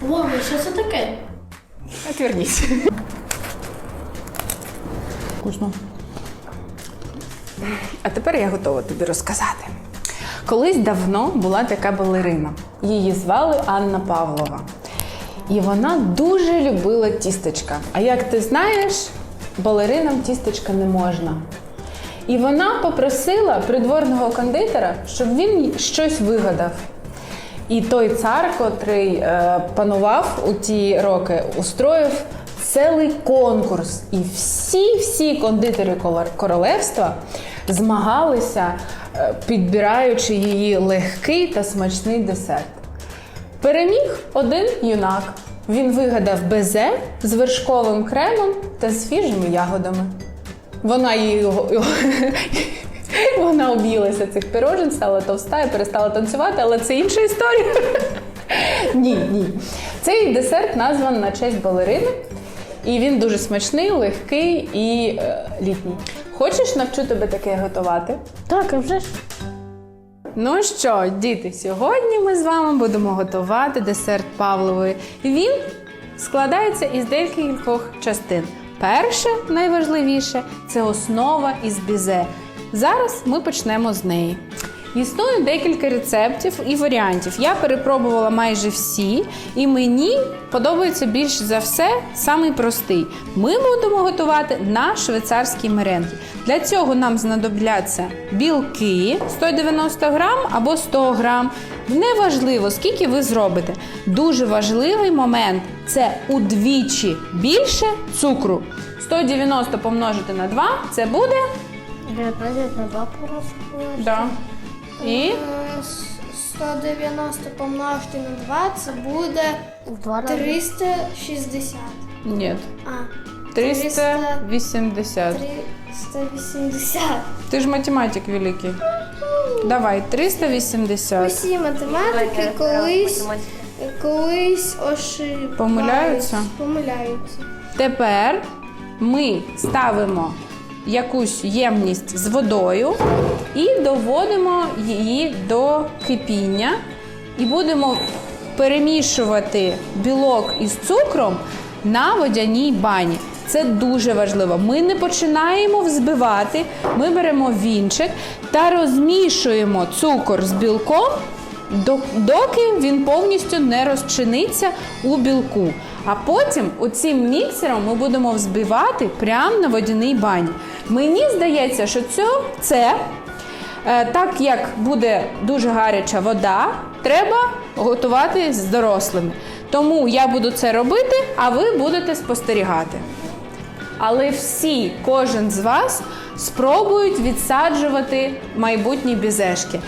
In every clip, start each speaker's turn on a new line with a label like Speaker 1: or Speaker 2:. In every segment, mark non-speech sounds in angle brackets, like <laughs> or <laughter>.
Speaker 1: Вова, що це таке?
Speaker 2: Отвернись. Вкусно. А тепер я готова тобі розказати. Колись давно була така балерина. Її звали Анна Павлова. І вона дуже любила тістечка. А як ти знаєш, балеринам тістечка не можна. І вона попросила придворного кондитера, щоб він щось вигадав. І той цар, котрий е, панував у ті роки, устроїв цілий конкурс. І всі-всі кондитери королевства змагалися, е, підбираючи її легкий та смачний десерт. Переміг один юнак. Він вигадав безе з вершковим кремом та свіжими ягодами. Вона її його, <laughs> вона об'їлася цих пирожен, стала товста і перестала танцювати, але це інша історія. <laughs> Ні, ні. Цей десерт назван на честь балерини, і він дуже смачний, легкий і е, літній. Хочеш навчу тебе таке готувати?
Speaker 1: Так, а вже ж.
Speaker 2: Ну що, діти, сьогодні ми з вами будемо готувати десерт Павлової. Він складається із декількох частин. Перше, найважливіше, це основа із бізе. Зараз ми почнемо з неї. Існує декілька рецептів і варіантів. Я перепробувала майже всі, і мені подобається більш за все самий простий. Ми будемо готувати на швейцарській меренгі. Для цього нам знадобляться білки 190 грам або 100 грам. Неважливо, скільки ви зробите. Дуже важливий момент це удвічі більше цукру. 190 помножити на 2 це буде.
Speaker 1: 19 на 2 порозкувати.
Speaker 2: Да. І
Speaker 3: 190 помножити на 2 це буде
Speaker 1: В два рази.
Speaker 3: 360.
Speaker 2: ні,
Speaker 3: А,
Speaker 2: 380.
Speaker 3: 380.
Speaker 2: Ти ж математик великий. Давай, 380.
Speaker 3: Усі математики колись, колись ошибаються.
Speaker 2: Помиляються?
Speaker 3: Помиляються.
Speaker 2: Тепер ми ставимо якусь ємність з водою і доводимо її до кипіння. І будемо перемішувати білок із цукром на водяній бані. Це дуже важливо. Ми не починаємо взбивати, ми беремо вінчик та розмішуємо цукор з білком доки він повністю не розчиниться у білку. А потім оцим міксером ми будемо взбивати прямо на водяній бані. Мені здається, що це, це так як буде дуже гаряча вода, треба готувати з дорослими. Тому я буду це робити, а ви будете спостерігати. Але всі, кожен з вас спробують відсаджувати майбутні бізешки.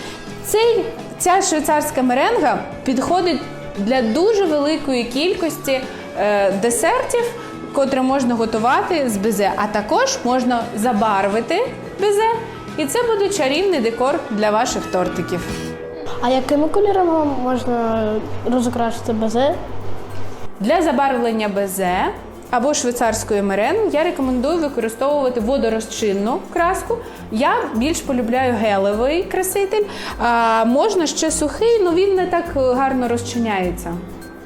Speaker 2: Цей, ця швейцарська меренга підходить для дуже великої кількості е, десертів, котрі можна готувати з безе, а також можна забарвити безе, і це буде чарівний декор для ваших тортиків.
Speaker 1: А якими кольорами можна розкрасити безе?
Speaker 2: Для забарвлення безе або швейцарської меренги я рекомендую використовувати водорозчинну краску. Я більш полюбляю гелевий краситель. А, можна ще сухий, але він не так гарно розчиняється.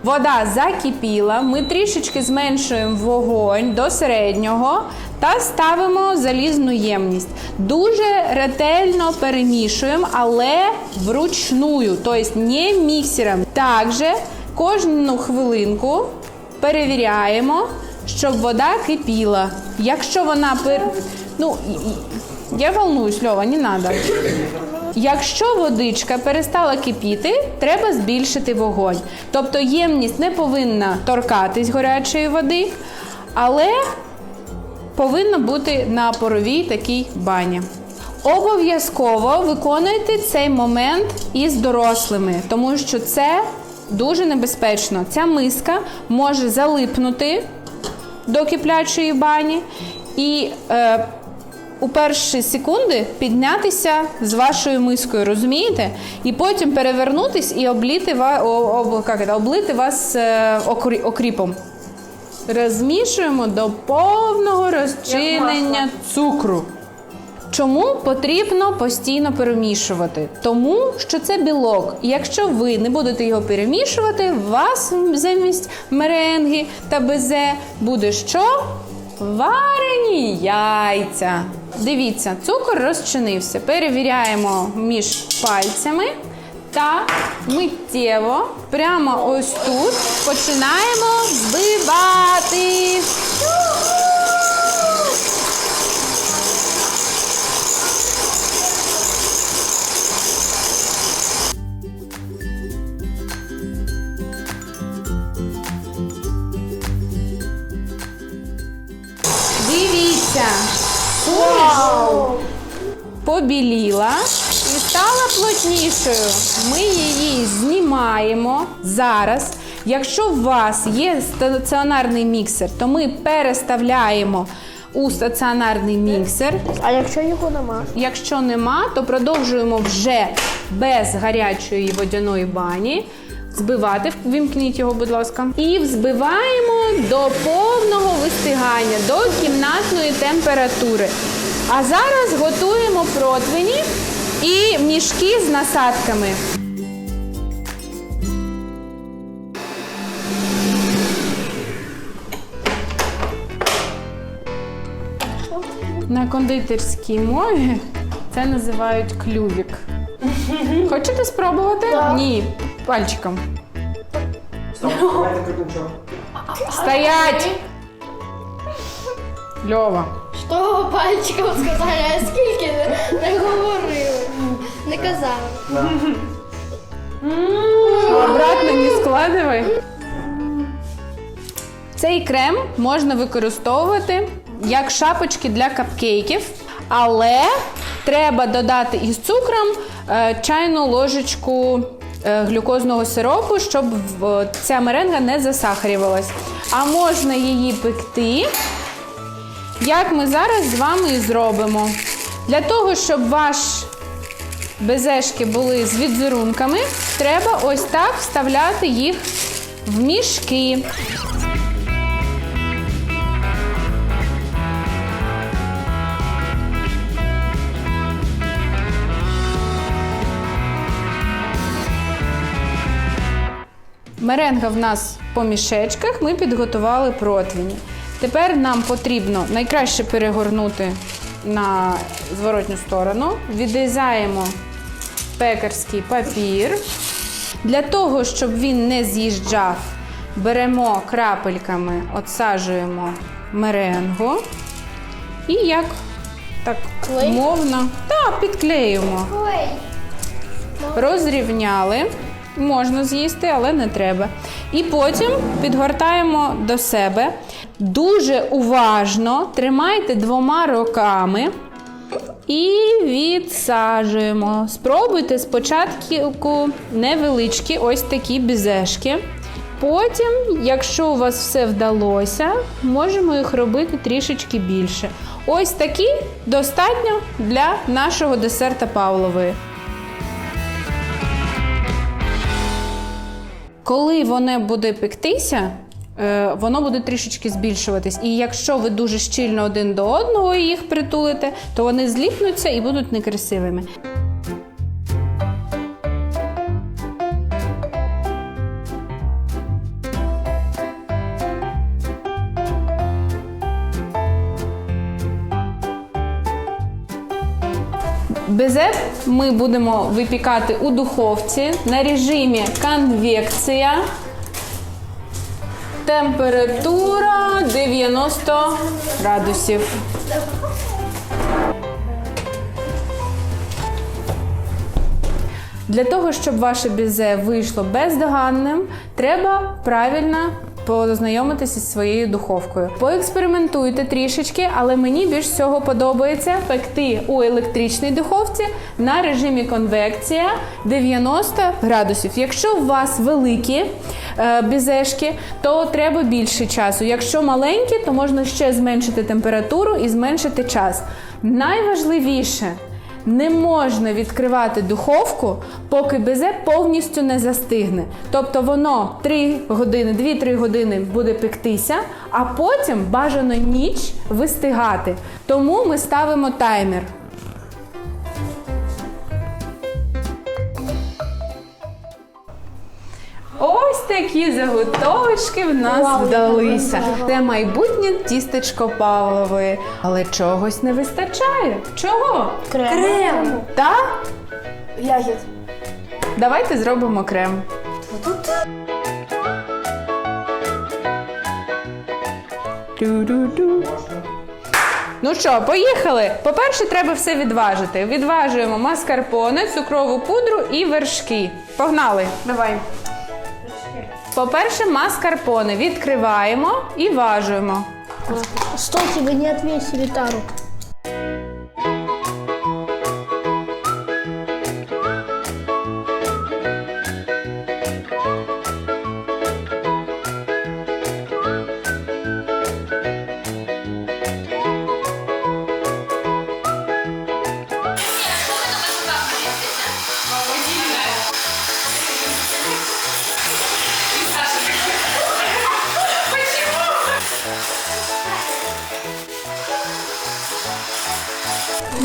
Speaker 2: Вода закипіла, ми трішечки зменшуємо вогонь до середнього та ставимо залізну ємність. Дуже ретельно перемішуємо, але вручную, тобто не міксером. Також кожну хвилинку перевіряємо, щоб вода кипіла. Якщо вона пер... ну, я волнуюсь, Льова, не треба. Якщо водичка перестала кипіти, треба збільшити вогонь. Тобто ємність не повинна торкатись гарячої води, але повинна бути на поровій такій бані. Обов'язково виконуйте цей момент із дорослими, тому що це дуже небезпечно. Ця миска може залипнути до киплячої бані і е, у перші секунди піднятися з вашою мискою, розумієте? І потім перевернутись і обліти, ва- о- об- як це, облити вас е, окріпом. Розмішуємо до повного розчинення цукру. Чому потрібно постійно перемішувати? Тому що це білок. І якщо ви не будете його перемішувати, у вас замість меренги та безе буде що? Варені яйця. Дивіться, цукор розчинився. Перевіряємо між пальцями та миттєво, прямо ось тут, починаємо збивати. Побіліла і стала плотнішою. Ми її знімаємо зараз. Якщо у вас є стаціонарний міксер, то ми переставляємо у стаціонарний міксер.
Speaker 1: А якщо його нема?
Speaker 2: Якщо нема, то продовжуємо вже без гарячої водяної бані. Збивати, вімкніть його, будь ласка. І взбиваємо до повного вистигання, до кімнатної температури. А зараз готуємо противні і мішки з насадками. На кондитерській мові це називають клювік. Хочете спробувати? Ні. Пальчиком.
Speaker 4: Стоп, давайте
Speaker 2: Стоять! Льова.
Speaker 3: Що пальчиком сказали, а скільки не, говорили, не казали.
Speaker 2: Обратно не складывай. Цей крем можна використовувати як шапочки для капкейків, але треба додати із цукром е, чайну ложечку е, глюкозного сиропу, щоб ця меренга не засахарювалась. А можна її пекти як ми зараз з вами і зробимо. Для того, щоб ваш безешки були з відзерунками, треба ось так вставляти їх в мішки. Меренга в нас по мішечках, ми підготували противні. Тепер нам потрібно найкраще перегорнути на зворотню сторону, відрізаємо пекарський папір. Для того, щоб він не з'їжджав, беремо крапельками, отсаджуємо меренгу і як так мовно та, підклеюємо. Розрівняли. Можна з'їсти, але не треба. І потім підгортаємо до себе. Дуже уважно тримайте двома руками і відсаджуємо. Спробуйте спочатку невеличкі ось такі бізешки. Потім, якщо у вас все вдалося, можемо їх робити трішечки більше. Ось такі достатньо для нашого десерта Павлової. Коли воно буде пектися, е, воно буде трішечки збільшуватись. І якщо ви дуже щільно один до одного їх притулите, то вони зліпнуться і будуть некрасивими. Безе ми будемо випікати у духовці на режимі конвекція. Температура 90 градусів. Для того, щоб ваше бізе вийшло бездоганним, треба правильно познайомитися зі своєю духовкою. Поекспериментуйте трішечки, але мені більш всього подобається пекти у електричній духовці на режимі конвекція 90 градусів. Якщо у вас великі е, бізешки, то треба більше часу. Якщо маленькі, то можна ще зменшити температуру і зменшити час. Найважливіше не можна відкривати духовку, поки безе повністю не застигне. Тобто воно 3 години, 2-3 години буде пектися, а потім бажано ніч вистигати. Тому ми ставимо таймер. Які заготовочки в нас вдалися. Це майбутнє тістечко Павлової. Але чогось не вистачає. Чого?
Speaker 1: Крем.
Speaker 2: Та
Speaker 3: Ягід.
Speaker 2: давайте зробимо крем. Ту-ду-ду. Ну що, поїхали. По-перше, треба все відважити. Відважуємо маскарпоне, цукрову пудру і вершки. Погнали.
Speaker 3: Давай.
Speaker 2: По-перше, маскарпоне відкриваємо і важуємо.
Speaker 1: Стойте, ви не відвісили тару.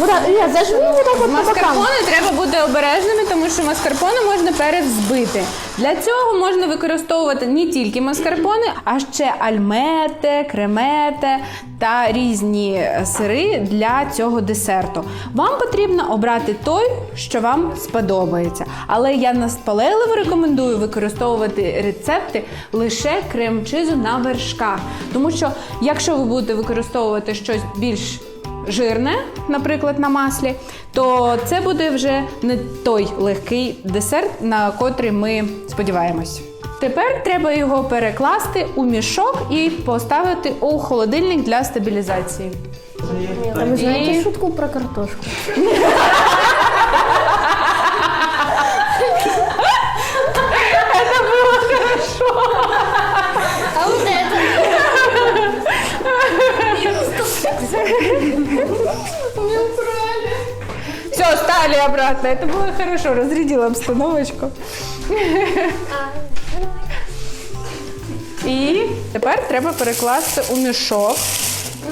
Speaker 1: Мурат, Илья, зажми вот так по бокам.
Speaker 2: Маскарпоне треба бути обережними, тому що маскарпоне можна перед збити. Для цього можна використовувати не тільки маскарпоне, а ще альмете, кремете та різні сири для цього десерту. Вам потрібно обрати той, що вам сподобається. Але я наспалейливо рекомендую використовувати рецепти лише крем-чизу на вершках. Тому що, якщо ви будете використовувати щось більш жирне, наприклад, на маслі, то це буде вже не той легкий десерт, на котрий ми сподіваємось. Тепер треба його перекласти у мішок і поставити у холодильник для стабілізації.
Speaker 1: А знаєте
Speaker 2: И-
Speaker 1: шутку про картошку? <laughs>
Speaker 2: стали обратно. Это было хорошо, разрядила обстановочку. І тепер треба перекласти у мішок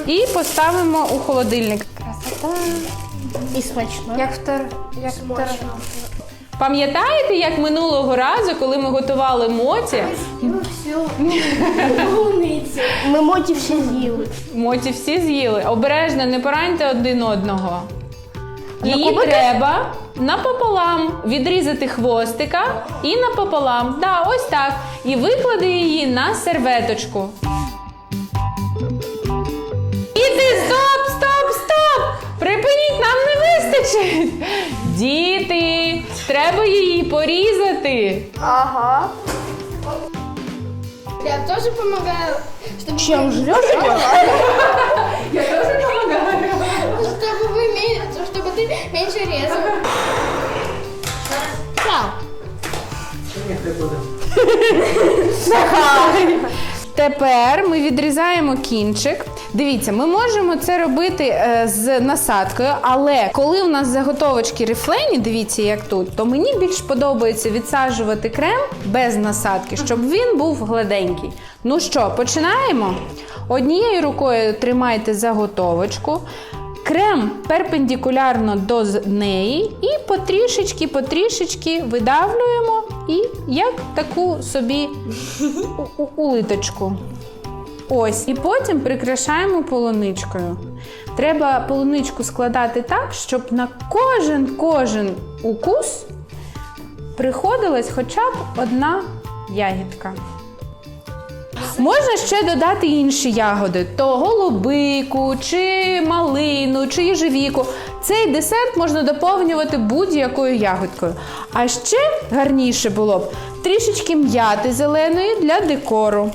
Speaker 2: і поставимо у холодильник.
Speaker 1: И смачно.
Speaker 3: Як втор... Як втор...
Speaker 2: Пам'ятаєте, як минулого разу, коли ми готували моті,
Speaker 3: Ну все. Умница.
Speaker 1: Мы моти все з'їли.
Speaker 2: моті всі з'їли. Обережно, не пораньте один одного. Її треба напополам відрізати хвостика і напополам. Да, ось так. І виклади її на серветочку. Діти, стоп, стоп, стоп! Припиніть, нам не вистачить. Діти, треба її порізати.
Speaker 3: Ага. Я тоже помогаю, чтобы,
Speaker 1: Чем жрешь?
Speaker 2: Я теж допомагаю
Speaker 3: чтобы вы меньше, чтобы ты меньше резал.
Speaker 4: Ні, хай буде.
Speaker 2: Тепер ми відрізаємо кінчик. Дивіться, ми можемо це робити е, з насадкою, але коли у нас заготовочки рифлені, дивіться, як тут, то мені більш подобається відсаджувати крем без насадки, щоб він був гладенький. Ну що, починаємо? Однією рукою тримайте заготовочку. Крем перпендикулярно до неї і потрішечки, потрішечки видавлюємо і як таку собі улиточку. Ось, і потім прикрашаємо полуничкою. Треба полуничку складати так, щоб на кожен кожен укус приходилась хоча б одна ягідка. Можна ще додати інші ягоди: то голубику, чи малину, чи їжевіку. Цей десерт можна доповнювати будь-якою ягодкою. А ще гарніше було б трішечки м'яти зеленої для декору.